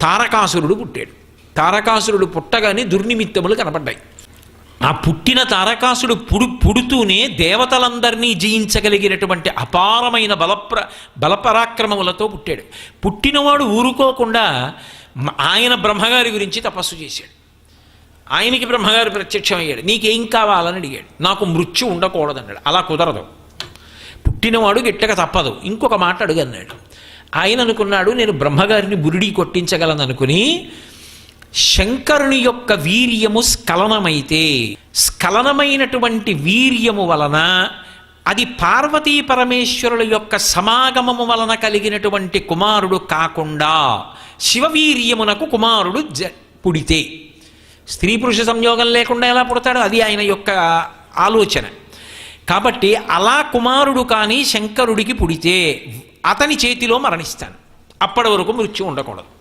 తారకాసురుడు పుట్టాడు. తారకాసురుడు పుట్టగానే దుర్నిమిత్తములు కనపడ్డాయి. ఆ పుట్టిన తారకాసుడు పుడు పుడుతూనే దేవతలందరినీ జయించగలిగినటువంటి అపారమైన బలప్ర బలపరాక్రమములతో పుట్టాడు. పుట్టినవాడు ఊరుకోకుండా ఆయన బ్రహ్మగారి గురించి తపస్సు చేశాడు. ఆయనకి బ్రహ్మగారు ప్రత్యక్షం అయ్యాడు నీకేం కావాలని అడిగాడు. నాకు మృత్యు ఉండకూడదన్నాడు. అలా కుదరదు. పుట్టినవాడు గిట్టక తప్పదు. ఇంకొక మాట అడుగన్నాడు. ఆయన అనుకున్నాడు నేను బ్రహ్మగారిని బురిడి కొట్టించగలను అనుకుని శంకరుని యొక్క వీర్యము స్ఖలనమైతే స్ఖలనమైనటువంటి వీర్యము వలన అది పార్వతీ పరమేశ్వరుల యొక్క సమాగమము వలన కలిగినటువంటి కుమారుడు కాకుండా శివవీర్యమునకు కుమారుడు జ పుడితే. స్త్రీ పురుష సంయోగం లేకుండా ఎలా పుడతాడు? అది ఆయన యొక్క ఆలోచన. కాబట్టి అలా కుమారుడు కానీ శంకరుడికి పుడితే అతని చేతిలో మరణిస్తాను. అప్పటి వరకు మృత్యు ఉండకూడదు.